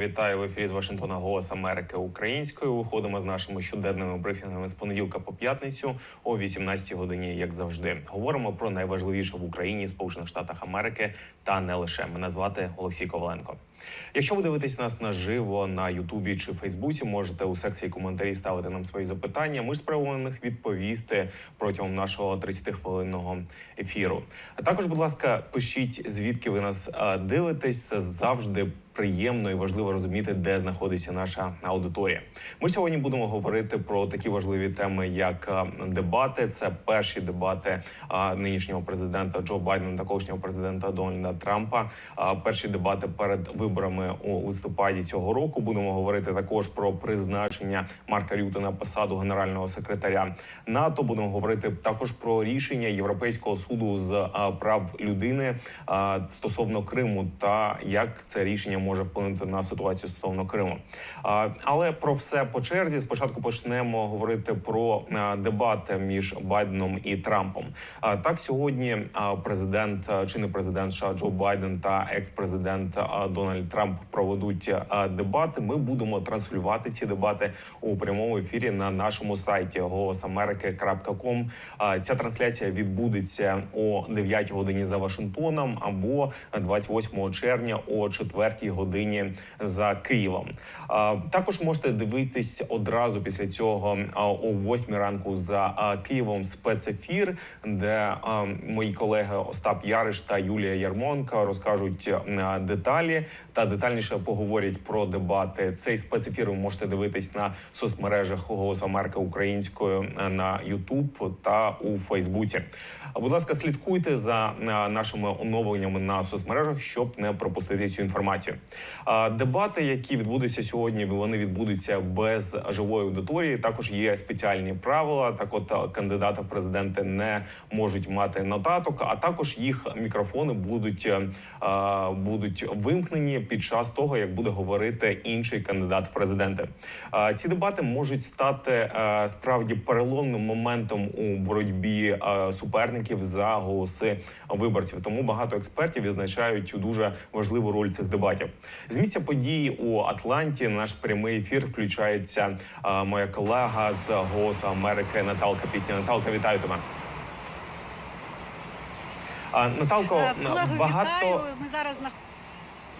Вітаю в ефірі з Вашингтона Голос Америки українською. Виходимо з нашими щоденними брифінгами з понеділка по п'ятницю о 18 годині, як завжди. Говоримо про найважливіше в Україні, Сполучених Штатах Америки та не лише. Мене звати Олексій Коваленко. Якщо ви дивитесь нас наживо на Ютубі чи Фейсбуці, можете у секції коментарі ставити нам свої запитання. Ми спробуємо на них відповісти протягом нашого 30-хвилинного ефіру. А також, будь ласка, пишіть звідки ви нас дивитесь. Це завжди приємно і важливо розуміти, де знаходиться наша аудиторія. Ми сьогодні будемо говорити про такі важливі теми, як дебати. Це перші дебати нинішнього президента Джо Байдена та колишнього президента Дональда Трампа. Перші дебати перед виборами у листопаді цього року. Будемо говорити також про призначення Марка Рюта на посаду генерального секретаря НАТО. Будемо говорити також про рішення Європейського суду з прав людини стосовно Криму та як це рішення може вплинути на ситуацію стосовно Криму. Але про все по черзі. Спочатку почнемо говорити про дебати між Байденом і Трампом. Так сьогодні президент чи не президент США Джо Байден та екс-президент а, Дональд Трамп проведуть дебати. Ми будемо транслювати ці дебати у прямому ефірі на нашому сайті голосамерики.com. А, Ця трансляція відбудеться о 9 годині за Вашингтоном або 28 червня о 4 годині за Києвом. Також можете дивитись одразу після цього о 8 ранку за Києвом спецефір, де мої колеги Остап Яриш та Юлія Ярмонка розкажуть деталі та детальніше поговорять про дебати. Цей спецефір ви можете дивитись на соцмережах Голос Америки українською на YouTube та у Фейсбуці. Будь ласка, слідкуйте за нашими оновленнями на соцмережах, щоб не пропустити цю інформацію. Дебати, які відбудуться сьогодні, вони відбудуться без живої аудиторії. Також є спеціальні правила. Так, от а, кандидати в президенти не можуть мати нотаток, а також їх мікрофони будуть, е, будуть вимкнені під час того, як буде говорити інший кандидат в президенти. Ці дебати можуть стати е, справді переломним моментом у боротьбі е, суперників за голоси виборців. Тому багато експертів відзначають цю дуже важливу роль цих дебатів. З місця подій у Атланті наш прямий ефір включається е, моя колега з Голосу Америки Наталка Пісня. Наталка, вітаю тебе. Наталко, Колего, багато вітаю. Ми зараз на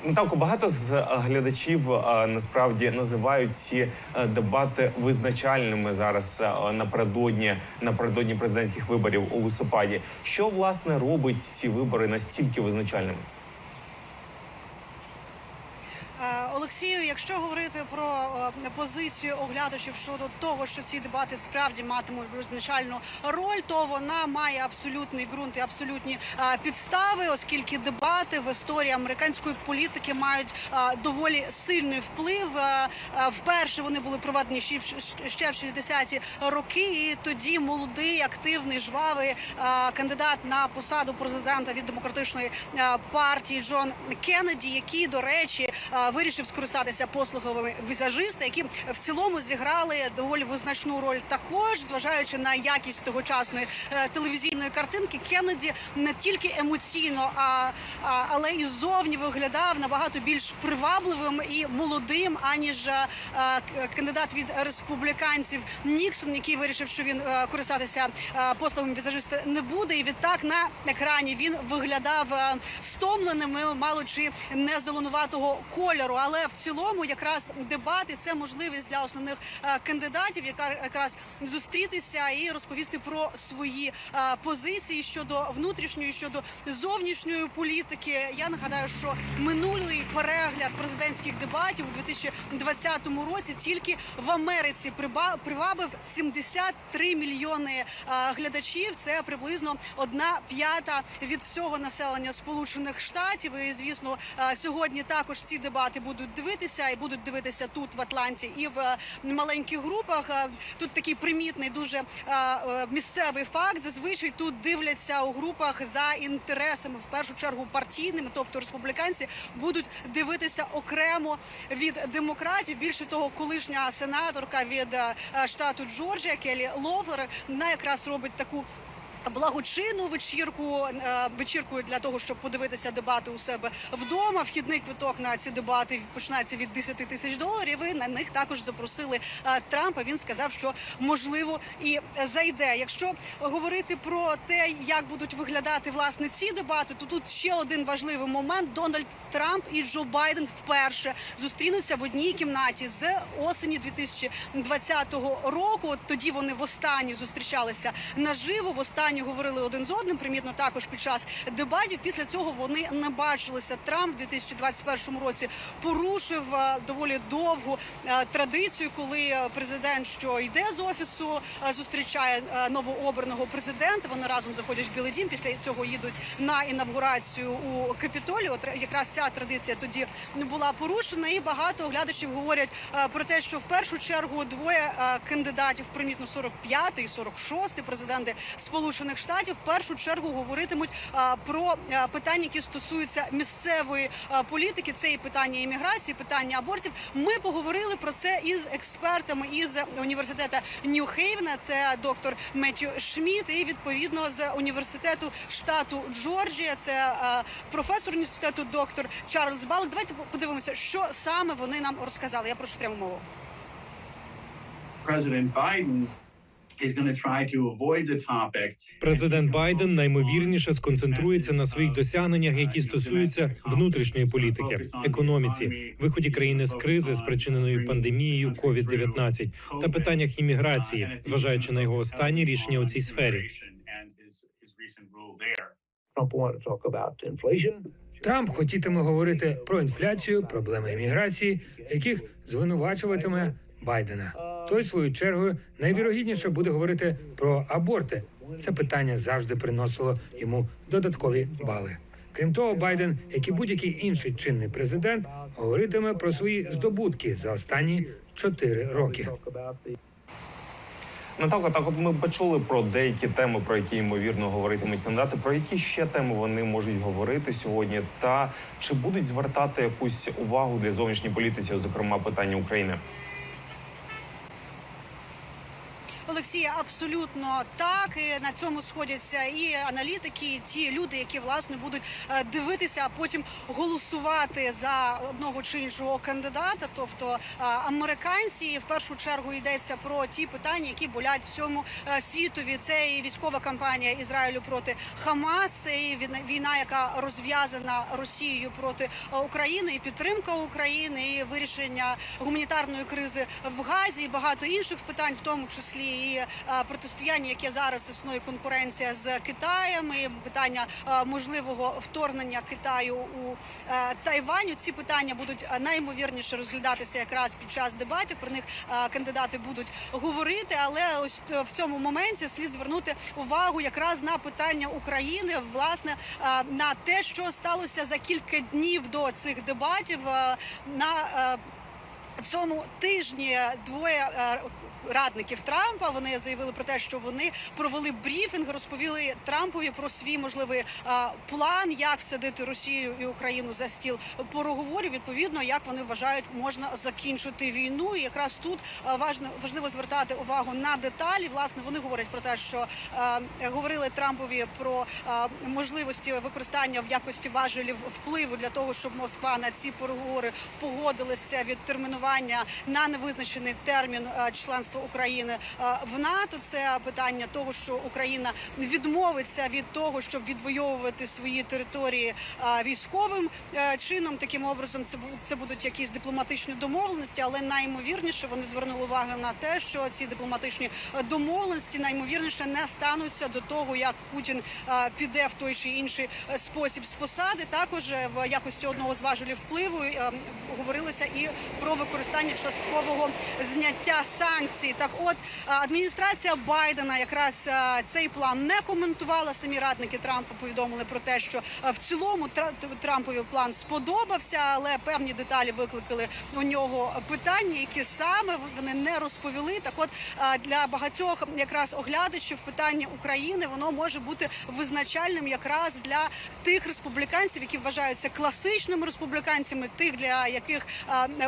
Наталко, багато з е, глядачів е, насправді називають ці е, дебати визначальними зараз напередодні напередодні президентських виборів у листопаді. Що власне робить ці вибори настільки визначальними? Е, Олексію, якщо говорити про е, позицію оглядачів щодо того, що ці дебати справді матимуть визначальну роль, то вона має абсолютний ґрунт і абсолютні е, підстави, оскільки дебати в історії американської політики мають е, доволі сильний вплив. Вперше вони були проведені ще в- ще в 60-ті роки, і тоді молодий, активний, жвавий кандидат на посаду президента від демократичної партії Джон Кеннеді, який, до речі, вирішив скористатися послугами візажиста, які в цілому зіграли доволі визначну роль. Також зважаючи на якість тогочасної е, телевізійної картинки, Кеннеді не тільки емоційно, а, але і зовні виглядав набагато більш привабливим і молодим, аніж е, кандидат від республіканців Ніксон, який вирішив, що він е, користатися послугами візажиста не буде. І відтак на екрані він виглядав стомленим, мало чи не зеленуватого кольору. Але в цілому, якраз дебати це можливість для основних е, кандидатів, якраз зустрітися і розповісти про свої е, позиції щодо внутрішньої, щодо зовнішньої політики. Я нагадаю, що минулий перегляд президентських дебатів у 2020 році тільки в Америці привабив 73 мільйони е, глядачів. Це приблизно одна п'ята від всього населення Сполучених Штатів. І звісно, сьогодні також ці дебати будуть дивитися і будуть дивитися тут в Атланті і в е, маленьких групах. Е, Тут такий примітний дуже е, місцевий факт. Зазвичай тут дивляться у групах за інтересами, в першу чергу партійними, тобто республіканці будуть дивитися окремо від демократів. Більше того, колишня сенаторка від штату Джорджія Келі Лофлер, вона якраз робить таку Благочинну вечірку е, вечірку для того, щоб подивитися дебати у себе вдома. Вхідний квиток на ці дебати починається від 10 тисяч доларів. І на них також запросили е, Трампа. Він сказав, що можливо і зайде. Якщо говорити про те, як будуть виглядати власне ці дебати, то тут ще один важливий момент: Дональд Трамп і Джо Байден вперше зустрінуться в одній кімнаті з осені 2020 року. От тоді вони востаннє зустрічалися наживо. Востаннє говорили один з одним. Примірно також під час дебатів. Після цього вони не бачилися. Трамп в 2021 році порушив е, доволі довгу е, традицію, коли президент, що йде з офісу, е, зустрічає новообраного президента. Вони разом заходять в Білий Дім. Після цього їдуть на інавгурацію у Капітолі. Якраз ця традиція тоді була порушена. І багато оглядачів говорять про те, що в першу чергу двоє кандидатів, примітно 45-й і 46-й президенти Сполучених Штатів, в першу чергу говоритимуть про питання, які стосуються місцевої політики. Це і питання імміграції, питання абортів. Ми поговорили про це із експертами із університету Нью-Хейвена. Це доктор Меттю Шміт, і відповідно з університету штату Джорджія. Це професор університету доктор Чарльз Балк. Давайте подивимося, що саме вони нам розказали. Я прошу пряму мову. President Biden Президент Байден наймовірніше сконцентрується на своїх досягненнях, які стосуються внутрішньої політики, економіці, виході країни з кризи, спричиненої пандемією COVID-19, та питаннях імміграції, зважаючи на його останні рішення у цій сфері. Трамп хотітиме говорити про інфляцію, проблеми імміграції, яких звинувачуватиме Байдена. Той, свою чергою, найвірогідніше буде говорити про аборти. Це питання завжди приносило йому додаткові бали. Крім того, Байден, як і будь-який інший чинний президент, говоритиме про свої здобутки за останні чотири роки. Наталка, так от ми почули про деякі теми, про які ймовірно говоритимуть кандидати. Про які ще теми вони можуть говорити сьогодні? Та чи будуть звертати якусь увагу для зовнішньої політиці, зокрема питання України? couple Олексія, абсолютно так. І на цьому сходяться і аналітики, і ті люди, які власне будуть е, дивитися, а потім голосувати за одного чи іншого кандидата, тобто е, американці. І в першу чергу йдеться про ті питання, які болять всьому е, світові. Це і військова кампанія Ізраїлю проти Хамас, це і війна- яка розв'язана Росією проти України, і підтримка України, і вирішення гуманітарної кризи в Газі, і багато інших питань, в тому числі е, протистояння, яке зараз існує конкуренція з Китаєм, і питання е, можливого вторгнення Китаю у е, Тайваню. Ці питання будуть е, наймовірніше розглядатися якраз під час дебатів. Про них кандидати будуть говорити. Але ось в цьому моменті слід звернути увагу якраз на питання України, власне, на те, що сталося за кілька днів до цих дебатів. На цьому тижні двоє радників Трампа вони заявили про те, що вони провели брифінг, розповіли Трампові про свій можливий е, план, як всадити Росію і Україну за стіл переговорів. Відповідно, як вони вважають, можна закінчити війну. І якраз тут е, важно важливо звертати увагу на деталі. Власне, вони говорять про те, що е, говорили Трампові про можливості використання в якості важелів впливу для того, щоб Москва на ці переговори погодилася відтермінування на невизначений термін е, членства України е, в НАТО. Це питання того, що Україна відмовиться від того, щоб відвоювати свої території е, військовим е, чином. Таким образом, це це будуть якісь дипломатичні домовленості, але наймовірніше вони звернули увагу на те, що ці дипломатичні домовленості наймовірніше не стануться до того, як Путін піде в той чи інший спосіб з посади. Також в якості одного з важелів впливу говорилося і про використання часткового зняття санкцій. Так, от е, адміністрація Байдена якраз е, цей план не коментувала. Самі радники Трампа повідомили про те, що е, в цілому Тра- Трампові план сподобався, але певні деталі викликали у нього питання, які саме вони не розповіли. Так, от для багатьох якраз оглядачів питання України воно може бути визначальним якраз для тих республіканців, які вважаються класичними республіканцями, тих для яких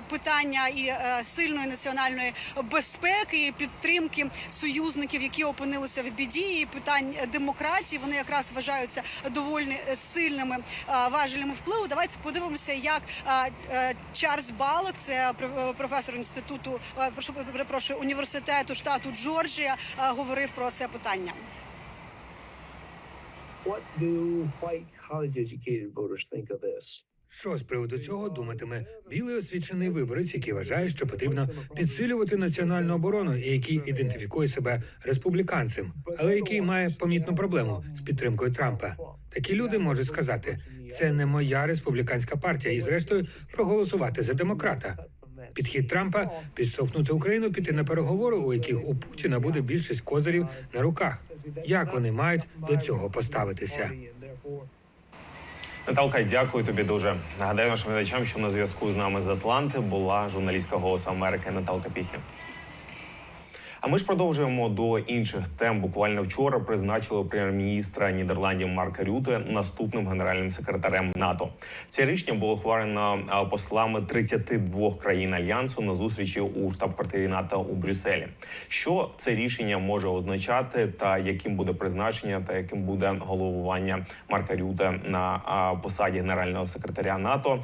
питання і сильної національної безпеки безпеки і підтримки союзників, які опинилися в біді, і питань демократії. Вони якраз вважаються доволі сильними е, важелями впливу. Давайте подивимося, як е, е, Чарльз Балок, це пр- професор інституту, прошу перепрошую, університету штату Джорджія, говорив про це питання. What do white college educated voters think of this? Що з приводу цього думатиме білий освічений виборець, який вважає, що потрібно підсилювати національну оборону і який ідентифікує себе республіканцем, але який має помітну проблему з підтримкою Трампа. Такі люди можуть сказати, це не моя республіканська партія, і зрештою проголосувати за демократа. Підхід Трампа підштовхнути Україну піти на переговори, у яких у Путіна буде більшість козирів на руках. Як вони мають до цього поставитися? Наталка, дякую тобі дуже. Нагадаю нашим глядачам, що на зв'язку з нами з Атланти була журналістка Голосу Америки Наталка Пісня. А ми ж продовжуємо до інших тем. Буквально вчора призначили прем'єр-міністра Нідерландів Марка Рюте наступним генеральним секретарем НАТО. Це рішення було ухвалено а, послами 32 країн альянсу на зустрічі у штаб-квартирі НАТО у Брюсселі. Що це рішення може означати, та яким буде призначення, та яким буде головування Марка Рюте на посаді генерального секретаря НАТО?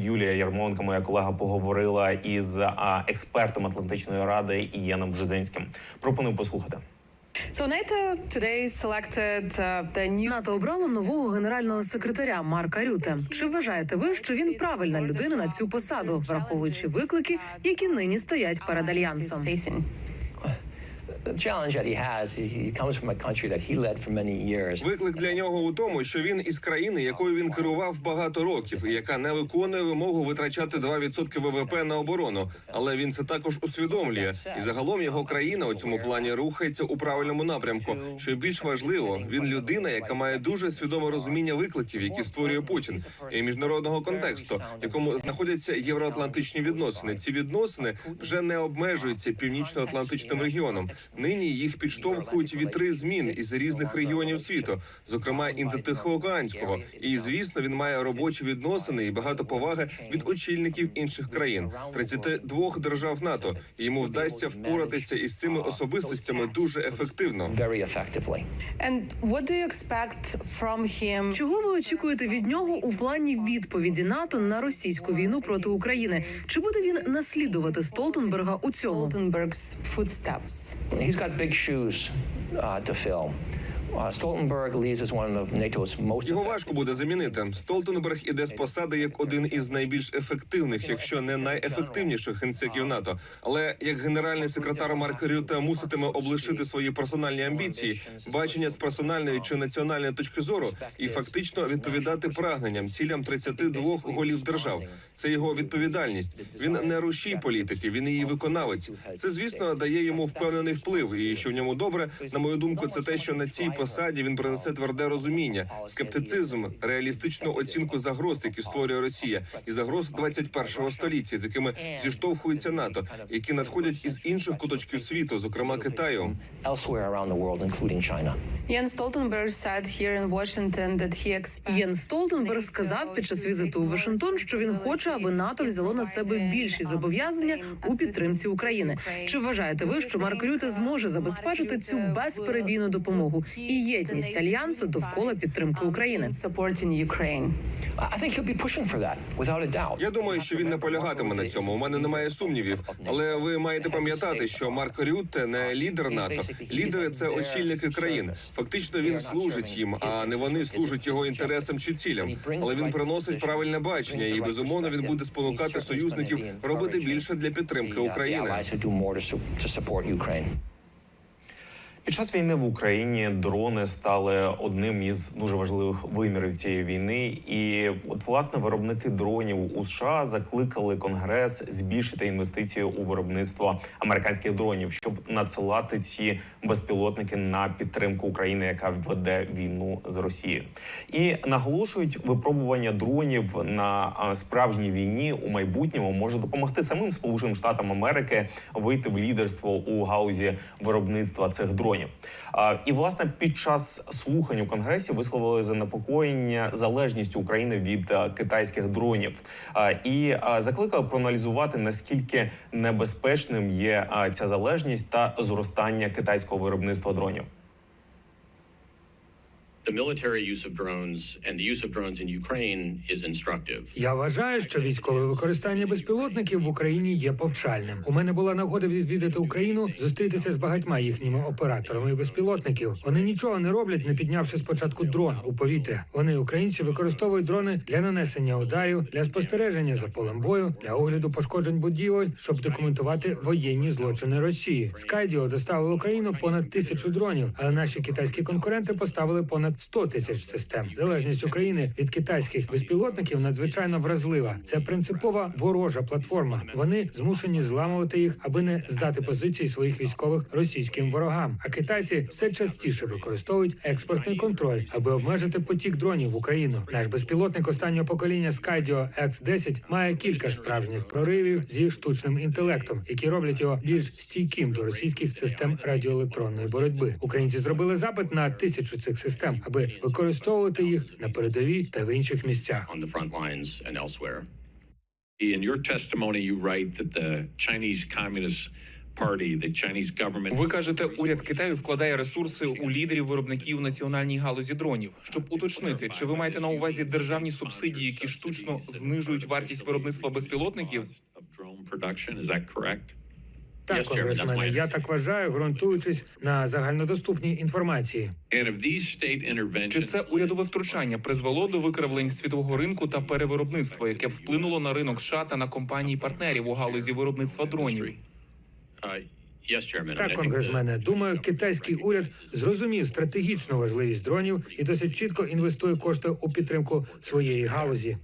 Юлія Ярмонка, моя колега, поговорила із експертом Атлантичної ради Ієном Бжезинським. Пропоную послухати. So NATO today selected uh, the new НАТО обрало нового генерального секретаря Марка Рюте. Чи вважаєте ви, що він правильна людина на цю посаду, враховуючи виклики, які нині стоять перед альянсом? The. Виклик для нього у тому, що він із країни, якою він керував багато років, і яка не виконує вимогу витрачати 2% ВВП на оборону. Але він це також усвідомлює. І загалом його країна у цьому плані рухається у правильному напрямку. Що більш важливо, він людина, яка має дуже свідоме розуміння викликів, які створює Путін, і міжнародного контексту, в якому знаходяться євроатлантичні відносини. Ці відносини вже не обмежуються північно-атлантичним регіоном. Нині їх підштовхують вітри змін із різних регіонів світу, зокрема індотихоокеанського. І звісно, він має робочі відносини і багато поваги від очільників інших країн 32 держав НАТО. І йому вдасться впоратися із цими особистостями дуже ефективно. Чого ви очікуєте від нього у плані відповіді НАТО на російську війну проти України? Чи буде він наслідувати Столтенберга у цьому? He's got big shoes uh, to fill. Most Його важко буде замінити. Столтенберг іде з посади як один із найбільш ефективних, якщо не найефективніших генсеків НАТО. Але як генеральний секретар Марк Рюте муситиме облишити свої персональні амбіції, бачення з персональної чи національної точки зору, і фактично відповідати прагненням, цілям 32 голів держав. Це його відповідальність. Він не рушій політики, він її виконавець. Це звісно дає йому впевнений вплив. І що в ньому добре, на мою думку, це те, що на цій посаді він принесе тверде розуміння, скептицизм, реалістичну оцінку загроз, які створює Росія, і загроз 21-го століття, з якими зіштовхується НАТО, які надходять із інших куточків світу, зокрема Китаю. he expects Єн Столтенберг сказав під час візиту у Вашингтон, що він хоче, аби НАТО взяло на себе більші зобов'язання у підтримці України. Чи вважаєте ви, що Марк Рюте зможе забезпечити цю безперебійну допомогу і єдність альянсу довкола підтримки України? a doubt. Я думаю, що він наполягатиме на цьому. У мене немає сумнівів. Але ви маєте пам'ятати, що Марк Рютте не лідер НАТО. Лідери це очільники країн. Фактично він служить їм, а не вони служать його інтересам чи цілям. Але він приносить правильне бачення, і безумовно він буде спонукати союзників робити більше для підтримки України. Під час війни в Україні дрони стали одним із дуже важливих вимірів цієї війни. І от власне виробники дронів у США закликали Конгрес збільшити інвестиції у виробництво американських дронів, щоб надсилати ці безпілотники на підтримку України, яка веде війну з Росією. І наголошують, випробування дронів на справжній війні у майбутньому може допомогти самим Сполученим Штатам Америки вийти в лідерство у гаузі виробництва цих дронів. Дронів. І власне під час слухань у конгресі висловили занепокоєння залежністю України від китайських дронів і закликали проаналізувати наскільки небезпечним є ця залежність та зростання китайського виробництва дронів. The military use of drones and the use of drones in Ukraine is instructive. Я вважаю, що військове використання безпілотників в Україні є повчальним. У мене була нагода відвідати Україну, зустрітися з багатьма їхніми операторами безпілотників. Вони нічого не роблять, не піднявши спочатку дрон у повітря. Вони, українці, використовують дрони для нанесення ударів, для спостереження за полем бою, для огляду пошкоджень будівель, щоб документувати воєнні злочини Росії. Скайдіо доставило в Україну понад тисячу дронів, але наші китайські конкуренти поставили понад 100 тисяч систем. Залежність України від китайських безпілотників надзвичайно вразлива. Це принципова ворожа платформа. Вони змушені зламувати їх, аби не здати позиції своїх військових російським ворогам. А китайці все частіше використовують експортний контроль, аби обмежити потік дронів в Україну. Наш безпілотник останнього покоління Skydio X-10 має кілька справжніх проривів зі штучним інтелектом, які роблять його більш стійким до російських систем радіоелектронної боротьби. Українці зробили запит на тисячу цих систем, аби використовувати їх на передовій та в інших місцях. In your testimony, you write that the Chinese Communist Party, the Chinese government. Ви кажете, уряд Китаю вкладає ресурси у лідерів виробників національній галузі дронів. Щоб уточнити, чи ви маєте на увазі державні субсидії, які штучно знижують вартість виробництва безпілотників? Is that correct? Так, Yes, Chairman, that's я так вважаю, ґрунтуючись на загальнодоступній інформації. Чи це урядове втручання призвело до викривлень світового ринку та перевиробництва, яке б вплинуло на ринок США та на компанії партнерів у галузі виробництва дронів? Uh, Так, конгресмене, думаю, китайський уряд зрозумів стратегічну важливість дронів і досить чітко інвестує кошти у підтримку своєї галузі.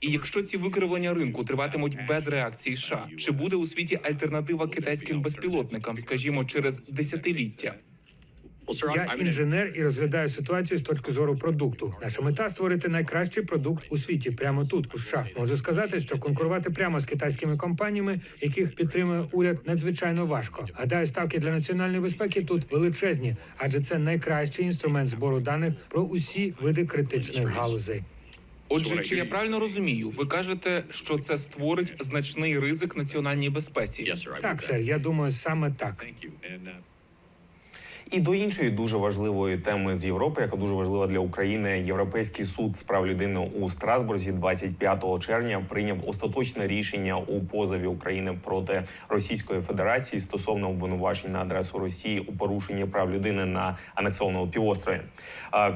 І якщо ці викривлення ринку триватимуть без реакції США, чи буде у світі альтернатива китайським безпілотникам, скажімо, через десятиліття? Я інженер і розглядаю ситуацію з точки зору продукту. Наша мета створити найкращий продукт у світі прямо тут, у США. Можу сказати, що конкурувати прямо з китайськими компаніями, яких підтримує уряд, надзвичайно важко. Гадаю, ставки для національної безпеки тут величезні, адже це найкращий інструмент збору даних про усі види критичних галузей. Отже, чи я правильно розумію? Ви кажете, що це створить значний ризик національній безпеці? Так, сер, я думаю, саме так. thank you. And uh, І до іншої дуже важливої теми з Європи, яка дуже важлива для України. Європейський суд з прав людини у Страсбурзі 25 червня прийняв остаточне рішення у позові України проти Російської Федерації стосовно обвинувачень на адресу Росії у порушенні прав людини на анексованому півострові.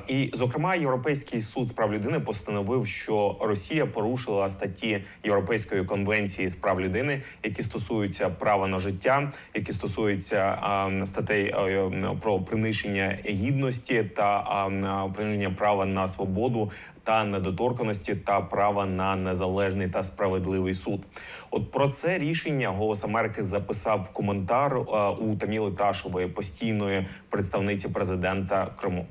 І, зокрема, Європейський суд з прав людини постановив, що Росія порушила статті Європейської конвенції з прав людини, які стосуються права на життя, які стосуються статей а, про приниження гідності та приниження права на свободу та недоторканості та права на незалежний та справедливий суд. От про це рішення Голос Америки записав коментар у Таміли Ташової, постійної представниці президента Криму.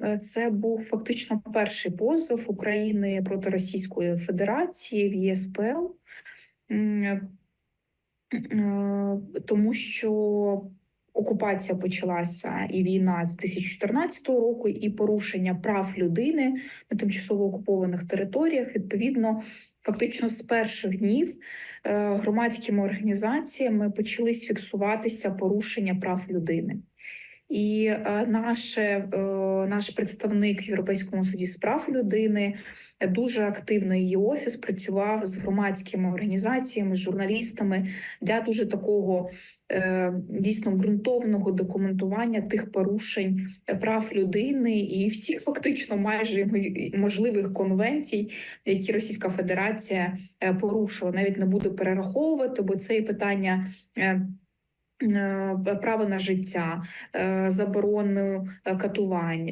Е, Це був фактично перший позов України проти Російської Федерації в ЄСПЛ, е, тому що окупація почалася і війна з 2014 року, і порушення прав людини на тимчасово окупованих територіях. Відповідно, фактично з перших днів е, громадськими організаціями почались фіксуватися порушення прав людини. І е, наше, е, наш представник в Європейському суді з прав людини е, дуже активно її офіс працював з громадськими організаціями, з журналістами для дуже такого дійсно ґрунтовного документування тих порушень прав людини і всіх фактично майже можливих конвенцій, які Російська Федерація порушила. Навіть не буду перераховувати, бо це питання. Е, Право на життя, е, заборону е, катувань,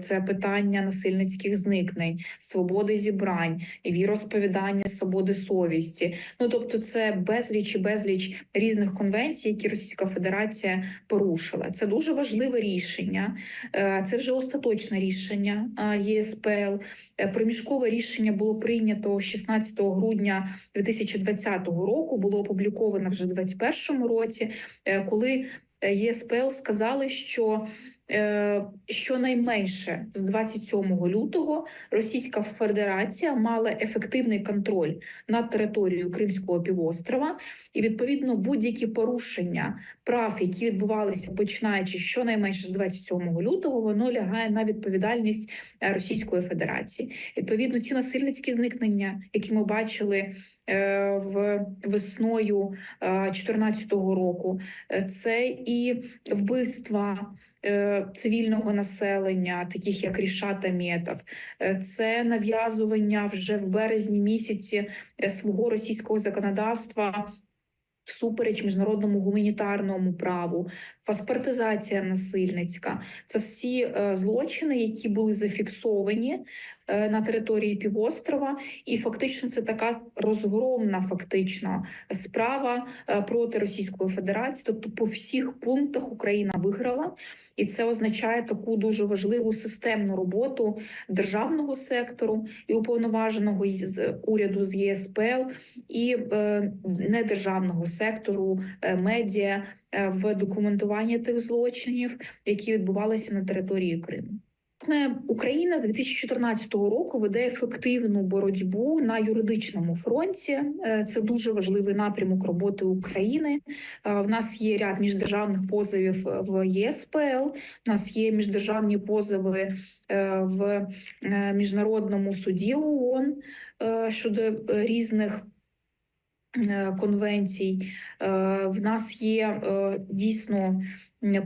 це питання насильницьких зникнень, свободи зібрань, віросповідання, свободи совісті. Ну тобто, це безліч і безліч різних конвенцій, які Російська Федерація порушила. Це дуже важливе рішення. Це вже остаточне рішення ЄСПЛ. Проміжкове рішення було прийнято 16 грудня 2020 року. Було опубліковано вже в 2021 році, коли е, ЄСПЛ сказали, що е, щонайменше з 27 лютого Російська Федерація мала ефективний контроль над територією Кримського півострова, і відповідно будь-які порушення прав, які відбувалися починаючи щонайменше з 27 лютого, воно лягає на відповідальність е, Російської Федерації. Відповідно, ці насильницькі зникнення, які ми бачили е, в весною 2014 року, е, це і вбивства е, цивільного населення, таких як Рішата Аметов, е, це нав'язування вже в березні місяці е, свого російського законодавства всупереч міжнародному гуманітарному праву, паспортизація насильницька. Це всі е, злочини, які були зафіксовані на території півострова, і фактично це така розгромна фактично справа е, проти Російської Федерації. Тобто, по всіх пунктах Україна виграла, і це означає таку дуже важливу системну роботу державного сектору і уповноваженого з уряду з ЄСПЛ і е, недержавного сектору е, медіа е, в документуванні тих злочинів, які відбувалися на території Криму. Власне, Україна з 2014 року веде ефективну боротьбу на юридичному фронті. Е, Це дуже важливий напрямок роботи України. Е, В нас є ряд міждержавних позовів в ЄСПЛ. У нас є міждержавні позови е, в е, міжнародному суді ООН е, щодо е, різних е, конвенцій. Е, В нас є е, дійсно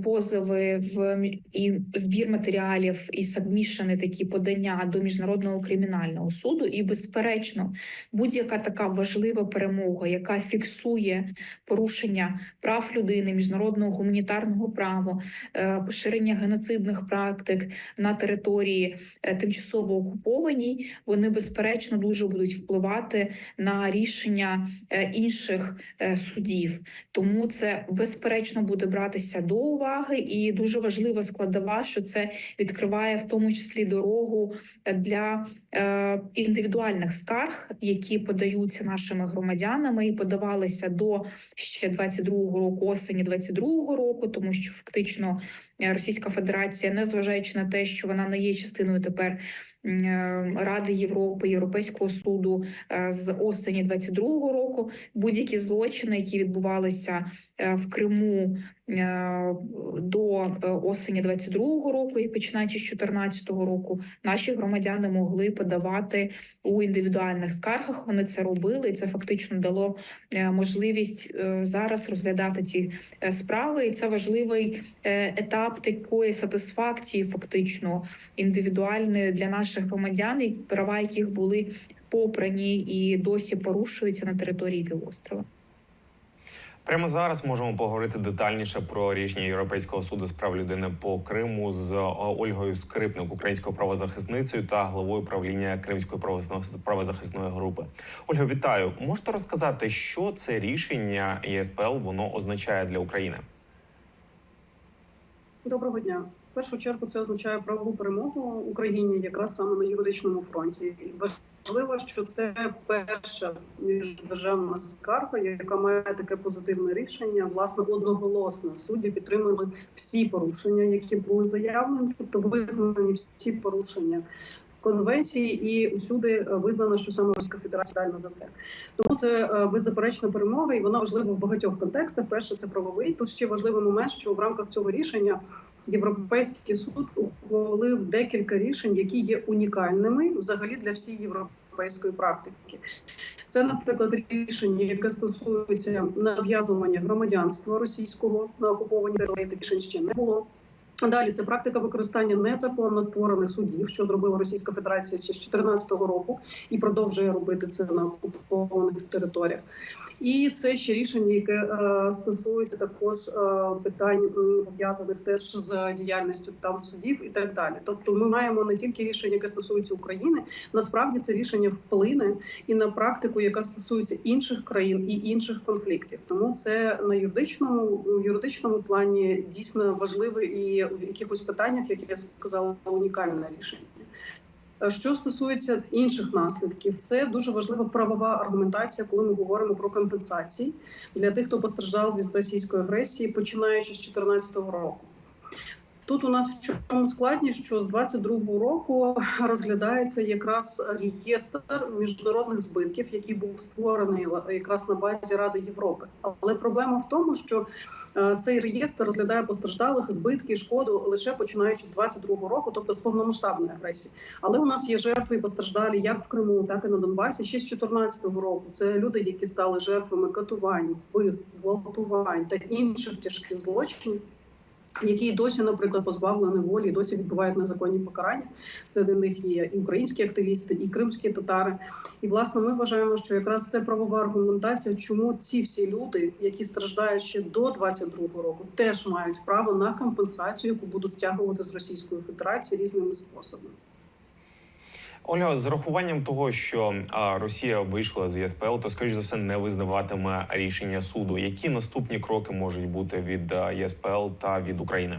позови в і збір матеріалів, і сабмішени такі подання до міжнародного кримінального суду. І, безперечно, будь-яка така важлива перемога, яка фіксує порушення прав людини, міжнародного гуманітарного права, е, поширення геноцидних практик на території е, тимчасово окупованій, вони безперечно дуже будуть впливати на рішення е, інших судів. Тому це безперечно буде братися до уваги, і дуже важлива складова, що це відкриває в тому числі дорогу для е, індивідуальних скарг, які подаються нашими громадянами і подавалися до ще 22-го року, осені 22-го року, тому що фактично е, Російська Федерація, незважаючи на те, що вона не є частиною тепер е, Ради Європи, Європейського суду з осені 22-го року, будь-які злочини, які відбувалися в Криму до е, осені 22-го року і починаючи з 14-го року, наші громадяни могли подавати у індивідуальних скаргах. Вони це робили, і це фактично дало е, можливість е, зараз розглядати ці е, справи. І це важливий е, етап такої сатисфакції, фактично індивідуальної для наших громадян, і права яких були попрані і досі порушуються на території півострова. Прямо зараз можемо поговорити детальніше про рішення Європейського суду з прав людини по Криму з е, Ольгою Скрипник, українською правозахисницею та главою правління Кримської правозахис- правозахисної групи. Ольга, вітаю. Можете розказати, що це рішення ЄСПЛ воно означає для України? Доброго дня. Першу чергу це означає правову перемогу Україні якраз саме на юридичному фронті. Важливо, що це перша міждержавна скарга, яка має таке позитивне рішення. Власне, одноголосно судді підтримали всі порушення, які були заявлені, тобто визнані всі порушення. Конвенції і усюди е, визнано, що саме Російська Федерація дальна за це. Тому це е, беззаперечна перемога, і вона важлива в багатьох контекстах. Перше, це правовий. Тут ще важливий момент, що в рамках цього рішення Європейський суд ухвалив декілька рішень, які є унікальними взагалі для всієї європейської практики. Це, наприклад, рішення, яке стосується нав'язування громадянства російського на окупованій території, рішень ще не було. Далі це практика використання незаконно створених судів, що зробила Російська Федерація ще з 2014 року, і продовжує робити це на окупованих територіях. І це ще рішення, яке е, стосується також е, питань пов'язаних теж з діяльністю там судів і так далі. Тобто, ми маємо не тільки рішення, яке стосується України, насправді це рішення вплине і на практику, яка стосується інших країн і інших конфліктів. Тому це на юридичному юридичному плані дійсно важливе і в якихось питаннях, як я сказала, унікальне рішення. Е, Що стосується інших наслідків, це дуже важлива правова аргументація, коли ми говоримо про компенсації для тих, хто постраждав від російської агресії, починаючи з 2014 року. Тут у нас в чому складність, що з 22-го року розглядається якраз реєстр міжнародних збитків, який був створений якраз на базі Ради Європи. Але проблема в тому, що цей реєстр розглядає постраждалих збитки, шкоду лише починаючи з 22-го року, тобто з повномасштабної агресії. Але у нас є жертви і постраждалі як в Криму, так і на Донбасі. Ще з 14-го року. Це люди, які стали жертвами катувань, вбивств, зґвалтувань та інших тяжких злочинів які досі, наприклад, позбавлені волі, досі відбувають незаконні покарання. Серед них є і українські активісти, і кримські татари. І власне ми вважаємо, що якраз це правова аргументація, чому ці всі люди, які страждають ще до 22-го року, теж мають право на компенсацію, яку будуть стягувати з Російської Федерації різними способами. Оля, з рахуванням того, що Росія вийшла з ЄСПЛ, то скоріш за все не визнаватиме рішення суду. Які наступні кроки можуть бути від а, ЄСПЛ та від України?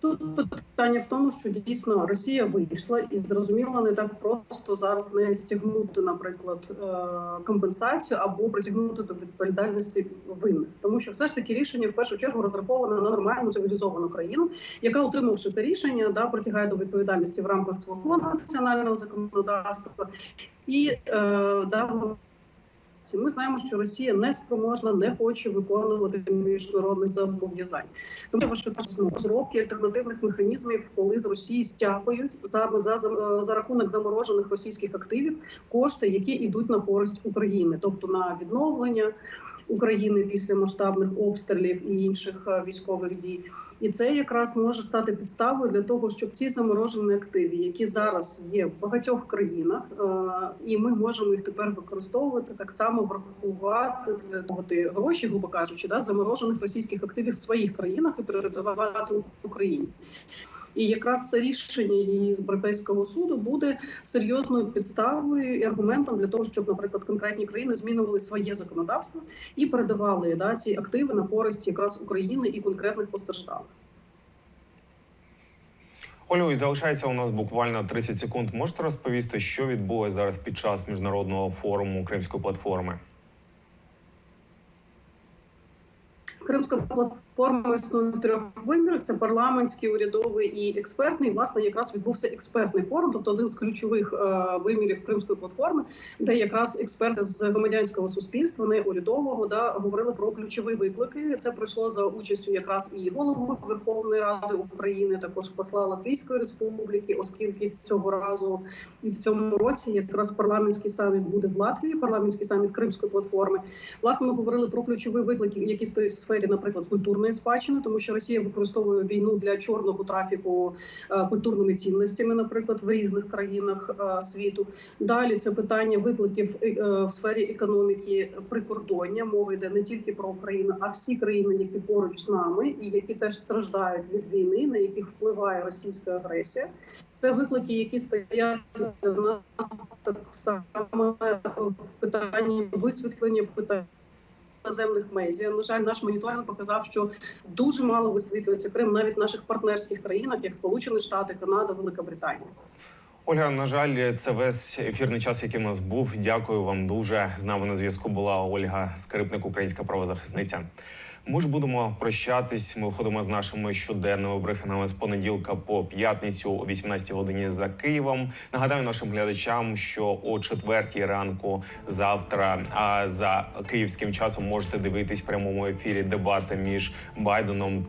Тут питання в тому, що дійсно Росія вийшла і зрозуміло, не так просто зараз не стягнути, наприклад, е, компенсацію або притягнути до відповідальності винних, тому що все ж таки рішення в першу чергу розраховане на нормальну цивілізовану країну, яка отримавши це рішення, да притягає до відповідальності в рамках свого національного законодавства і е, да ми знаємо, що Росія не спроможна, не хоче виконувати міжнародних зобов'язань. Тому що це розробки альтернативних механізмів, коли з Росії стягують за, за, за, за рахунок заморожених російських активів кошти, які йдуть на користь України, тобто на відновлення. України після масштабних обстрілів і інших е, військових дій, і це якраз може стати підставою для того, щоб ці заморожені активи, які зараз є в багатьох країнах, е, і ми можемо їх тепер використовувати так само врахувати для гроші, грубо кажучи, да заморожених російських активів в своїх країнах і передавати Україні. І якраз це рішення Європейського суду буде серйозною підставою і аргументом для того, щоб, наприклад, конкретні країни змінювали своє законодавство і передавали да, ці активи на користь якраз України і конкретних постраждалих. Олю, і залишається у нас буквально 30 секунд. Можете розповісти, що відбулося зараз під час міжнародного форуму Кримської платформи? Кримська платформа існує в трьох вимірах: це парламентський, урядовий і експертний. Власне, якраз відбувся експертний форум, тобто один з ключових е, вимірів Кримської платформи, де якраз експерти з громадянського суспільства, не урядового, да говорили про ключові виклики. Це пройшло за участю якраз і голови Верховної Ради України, також посла Латвійської республіки, оскільки цього разу і в цьому році якраз парламентський саміт буде в Латвії, парламентський саміт Кримської платформи. Власне, ми говорили про ключові виклики, які стоять в сфері, наприклад, культурної спадщини, тому що Росія використовує війну для чорного трафіку е, культурними цінностями, наприклад, в різних країнах е, світу. Далі це питання викликів е, в сфері економіки прикордоння. Мова йде не тільки про Україну, а всі країни, які поруч з нами, і які теж страждають від війни, на яких впливає російська агресія. Це виклики, які стоять для нас так само в питанні висвітлення питань наземних медіа. На жаль, наш моніторинг показав, що дуже мало висвітлюється Крим навіть в наших партнерських країнах, як Сполучені Штати, Канада, Велика Британія. Ольга, на жаль, це весь ефірний час, який в нас був. Дякую вам дуже. З нами на зв'язку була Ольга Скрипник, українська правозахисниця. Ми ж будемо прощатись. Ми виходимо з нашими щоденними брифінгами з понеділка по п'ятницю о 18 годині за Києвом. Нагадаю нашим глядачам, що о четвертій ранку завтра, а за київським часом можете дивитись в прямому ефірі дебати між Байденом